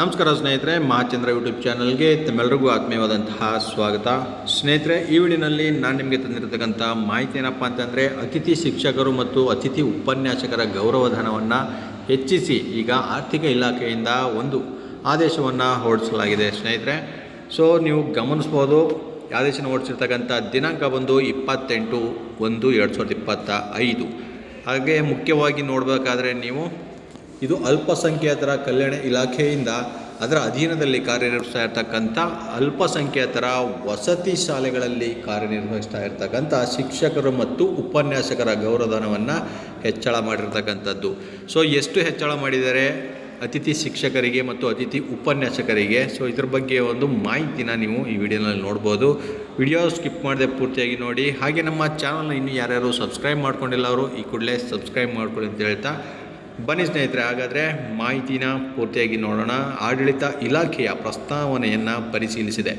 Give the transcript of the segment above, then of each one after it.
ನಮಸ್ಕಾರ ಸ್ನೇಹಿತರೆ ಮಹಾಚಂದ್ರ ಯೂಟ್ಯೂಬ್ ಚಾನಲ್ಗೆ ತಮ್ಮೆಲ್ಲರಿಗೂ ಆತ್ಮೀಯವಾದಂತಹ ಸ್ವಾಗತ. ಸ್ನೇಹಿತರೆ, ಈ ವಿಡಿಯೋನಲ್ಲಿ ನಾನು ನಿಮಗೆ ತಂದಿರತಕ್ಕಂಥ ಮಾಹಿತಿ ಏನಪ್ಪ ಅಂತಂದರೆ, ಅತಿಥಿ ಶಿಕ್ಷಕರು ಮತ್ತು ಅತಿಥಿ ಉಪನ್ಯಾಸಕರ ಗೌರವಧನವನ್ನು ಹೆಚ್ಚಿಸಿ ಈಗ ಆರ್ಥಿಕ ಇಲಾಖೆಯಿಂದ ಒಂದು ಆದೇಶವನ್ನು ಹೊರಡಿಸಲಾಗಿದೆ ಸ್ನೇಹಿತರೆ. ಸೊ ನೀವು ಗಮನಿಸ್ಬೋದು, ಆದೇಶನ ಹೊರಡಿಸಿರ್ತಕ್ಕಂಥ ದಿನಾಂಕ ಬಂದು ಇಪ್ಪತ್ತೆಂಟು ಒಂದು ಎರಡು ಸಾವಿರದ ಇಪ್ಪತ್ತ ಐದು ಹಾಗೆ ಮುಖ್ಯವಾಗಿ ನೋಡಬೇಕಾದ್ರೆ ನೀವು ಇದು ಅಲ್ಪಸಂಖ್ಯಾತರ ಕಲ್ಯಾಣ ಇಲಾಖೆಯಿಂದ ಅದರ ಅಧೀನದಲ್ಲಿ ಕಾರ್ಯನಿರ್ವಹಿಸ್ತಾ ಇರ್ತಕ್ಕಂಥ ಅಲ್ಪಸಂಖ್ಯಾತರ ವಸತಿ ಶಾಲೆಗಳಲ್ಲಿ ಕಾರ್ಯನಿರ್ವಹಿಸ್ತಾ ಇರ್ತಕ್ಕಂಥ ಶಿಕ್ಷಕರು ಮತ್ತು ಉಪನ್ಯಾಸಕರ ಗೌರವಧನವನ್ನು ಹೆಚ್ಚಳ ಮಾಡಿರ್ತಕ್ಕಂಥದ್ದು. ಸೊ ಎಷ್ಟು ಹೆಚ್ಚಳ ಮಾಡಿದರೆ? ಅತಿಥಿ ಶಿಕ್ಷಕರಿಗೆ ಮತ್ತು ಅತಿಥಿ ಉಪನ್ಯಾಸಕರಿಗೆ. ಸೊ ಇದ್ರ ಬಗ್ಗೆ ಒಂದು ಮಾಹಿತಿನ ನೀವು ಈ ವಿಡಿಯೋನಲ್ಲಿ ನೋಡ್ಬೋದು. ವಿಡಿಯೋ ಸ್ಕಿಪ್ ಮಾಡದೆ ಪೂರ್ತಿಯಾಗಿ ನೋಡಿ. ಹಾಗೆ ನಮ್ಮ ಚಾನಲ್ನ ಇನ್ನೂ ಯಾರ್ಯಾರು ಸಬ್ಸ್ಕ್ರೈಬ್ ಮಾಡ್ಕೊಂಡಿಲ್ಲ ಅವರು, ಈ ಕೂಡಲೇ ಸಬ್ಸ್ಕ್ರೈಬ್ ಮಾಡ್ಕೊಳ್ಳಿ ಅಂತ ಹೇಳ್ತಾ ಬನ್ನಿ ಸ್ನೇಹಿತರೆ, ಹಾಗಾದರೆ ಮಾಹಿತಿನ ಪೂರ್ತಿಯಾಗಿ ನೋಡೋಣ. ಆಡಳಿತ ಇಲಾಖೆಯ ಪ್ರಸ್ತಾವನೆಯನ್ನು ಪರಿಶೀಲಿಸಿದೆ.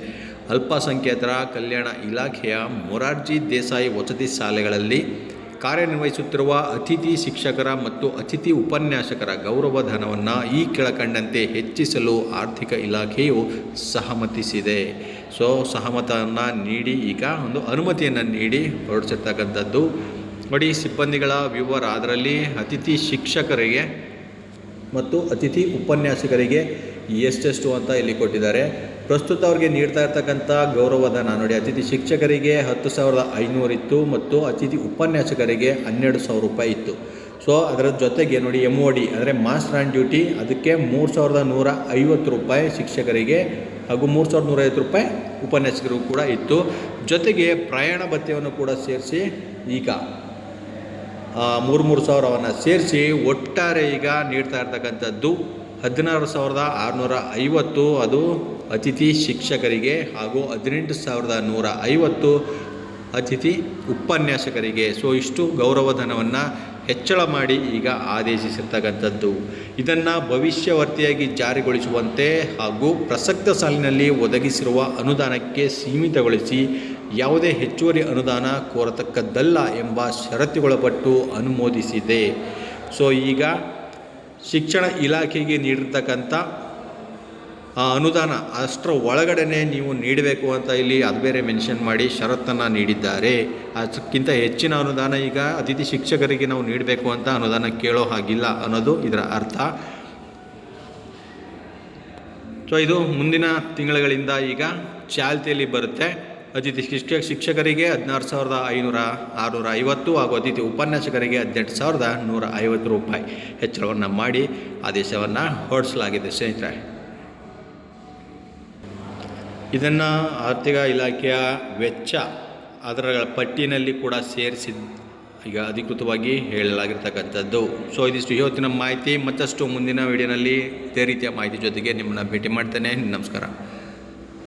ಅಲ್ಪಸಂಖ್ಯಾತರ ಕಲ್ಯಾಣ ಇಲಾಖೆಯ ಮೊರಾರ್ಜಿ ದೇಸಾಯಿ ವಸತಿ ಶಾಲೆಗಳಲ್ಲಿ ಕಾರ್ಯನಿರ್ವಹಿಸುತ್ತಿರುವ ಅತಿಥಿ ಶಿಕ್ಷಕರ ಮತ್ತು ಅತಿಥಿ ಉಪನ್ಯಾಸಕರ ಗೌರವಧನವನ್ನು ಈ ಕೆಳಕಂಡಂತೆ ಹೆಚ್ಚಿಸಲು ಆರ್ಥಿಕ ಇಲಾಖೆಯು ಸಹಮತಿಸಿದೆ. ಸೊ, ಸಹಮತವನ್ನು ನೀಡಿ, ಈಗ ಒಂದು ಅನುಮತಿಯನ್ನು ನೀಡಿ ಹೊರಡಿಸಿರ್ತಕ್ಕಂಥದ್ದು ನೋಡಿ ಸಿಬ್ಬಂದಿಗಳ ವಿವರ ಅದರಲ್ಲಿ ಅತಿಥಿ ಶಿಕ್ಷಕರಿಗೆ ಮತ್ತು ಅತಿಥಿ ಉಪನ್ಯಾಸಕರಿಗೆ ಎಷ್ಟೆಷ್ಟು ಅಂತ ಇಲ್ಲಿ ಕೊಟ್ಟಿದ್ದಾರೆ. ಪ್ರಸ್ತುತ ಅವ್ರಿಗೆ ನೀಡ್ತಾ ಇರ್ತಕ್ಕಂಥ ಗೌರವಧನ ನೋಡಿ ಅತಿಥಿ ಶಿಕ್ಷಕರಿಗೆ ಹತ್ತು ಸಾವಿರದ ಐನೂರಿತ್ತು ಮತ್ತು ಅತಿಥಿ ಉಪನ್ಯಾಸಕರಿಗೆ ಹನ್ನೆರಡು ಸಾವಿರ ರೂಪಾಯಿ ಇತ್ತು. ಸೊ, ಅದರ ಜೊತೆಗೆ ನೋಡಿ ಎಂ ಒ ಡಿ ಅಂದರೆ ಮಾಸ್ಟರ್ ಆ್ಯಂಡ್ ಡ್ಯೂಟಿ ಅದಕ್ಕೆ ಮೂರು ಸಾವಿರದ ನೂರ ಐವತ್ತು ರೂಪಾಯಿ ಶಿಕ್ಷಕರಿಗೆ ಹಾಗೂ ಮೂರು ಸಾವಿರದ ನೂರ ಐವತ್ತು ರೂಪಾಯಿ ಉಪನ್ಯಾಸಕರಿಗೂ ಕೂಡ ಇತ್ತು. ಜೊತೆಗೆ ಪ್ರಯಾಣ ಭತ್ಯವನ್ನು ಕೂಡ ಸೇರಿಸಿ ಈಗ ಮೂರು ಮೂರು ಸಾವಿರವನ್ನು ಸೇರಿಸಿ ಒಟ್ಟಾರೆ ಈಗ ನೀಡ್ತಾ ಇರ್ತಕ್ಕಂಥದ್ದು ಹದಿನಾರು ಸಾವಿರದ ಆರುನೂರ ಐವತ್ತು. ಅದು ಅತಿಥಿ ಶಿಕ್ಷಕರಿಗೆ ಹಾಗೂ ಹದಿನೆಂಟು ಸಾವಿರದ ನೂರ ಐವತ್ತು ಅತಿಥಿ ಉಪನ್ಯಾಸಕರಿಗೆ. ಸೊ ಇಷ್ಟು ಗೌರವಧನವನ್ನು ಹೆಚ್ಚಳ ಮಾಡಿ ಈಗ ಆದೇಶಿಸಿರ್ತಕ್ಕಂಥದ್ದು. ಇದನ್ನು ಭವಿಷ್ಯವರ್ತಿಯಾಗಿ ಜಾರಿಗೊಳಿಸುವಂತೆ ಹಾಗೂ ಪ್ರಸಕ್ತ ಸಾಲಿನಲ್ಲಿ ಒದಗಿಸಿರುವ ಅನುದಾನಕ್ಕೆ ಸೀಮಿತಗೊಳಿಸಿ ಯಾವುದೇ ಹೆಚ್ಚುವರಿ ಅನುದಾನ ಕೋರತಕ್ಕದ್ದಲ್ಲ ಎಂಬ ಷರತ್ತುಗೊಳಪಟ್ಟು ಅನುಮೋದಿಸಿದೆ. ಸೊ ಈಗ ಶಿಕ್ಷಣ ಇಲಾಖೆಗೆ ನೀಡಿರ್ತಕ್ಕಂಥ, ಆ, ಅನುದಾನ ಅಷ್ಟರ ಒಳಗಡೆನೆ ನೀವು ನೀಡಬೇಕು ಅಂತ ಇಲ್ಲಿ ಅದು ಬೇರೆ ಮೆನ್ಷನ್ ಮಾಡಿ ಷರತ್ತನ್ನು ನೀಡಿದ್ದಾರೆ. ಅದಕ್ಕಿಂತ ಹೆಚ್ಚಿನ ಅನುದಾನ ಈಗ ಅತಿಥಿ ಶಿಕ್ಷಕರಿಗೆ ನಾವು ನೀಡಬೇಕು ಅಂತ ಅನುದಾನ ಕೇಳೋ ಹಾಗಿಲ್ಲ ಅನ್ನೋದು ಇದರ ಅರ್ಥ. ಸೊ ಇದು ಮುಂದಿನ ತಿಂಗಳುಗಳಿಂದ ಈಗ ಚಾಲ್ತಿಯಲ್ಲಿ ಬರುತ್ತೆ. ಅತಿಥಿ ಶಿಕ್ಷಕ ಶಿಕ್ಷಕರಿಗೆ ಹದಿನಾರು ಸಾವಿರದ ಐನೂರ ಆರುನೂರ ಐವತ್ತು ಹಾಗೂ ಅತಿಥಿ ಉಪನ್ಯಾಸಕರಿಗೆ ಹದಿನೆಂಟು ಸಾವಿರದ ನೂರ ಐವತ್ತು ರೂಪಾಯಿ ಹೆಚ್ಚಳವನ್ನು ಮಾಡಿ ಆದೇಶವನ್ನು ಹೊರಡಿಸಲಾಗಿದೆ. ಸ್ನೇಹಿತರೆ, ಇದನ್ನು ಆರ್ಥಿಕ ಇಲಾಖೆಯ ವೆಚ್ಚ ಅದರ ಪಟ್ಟಿನಲ್ಲಿ ಕೂಡ ಸೇರಿಸಿದ ಈಗ ಅಧಿಕೃತವಾಗಿ ಹೇಳಲಾಗಿರ್ತಕ್ಕಂಥದ್ದು. ಸೊ ಇದಿಷ್ಟು ಇವತ್ತಿನ ಮಾಹಿತಿ. ಮತ್ತಷ್ಟು ಮುಂದಿನ ವಿಡಿಯೋನಲ್ಲಿ ಇದೇ ರೀತಿಯ ಮಾಹಿತಿ ಜೊತೆಗೆ ನಿಮ್ಮನ್ನು ಭೇಟಿ ಮಾಡ್ತೇನೆ. ನಮಸ್ಕಾರ.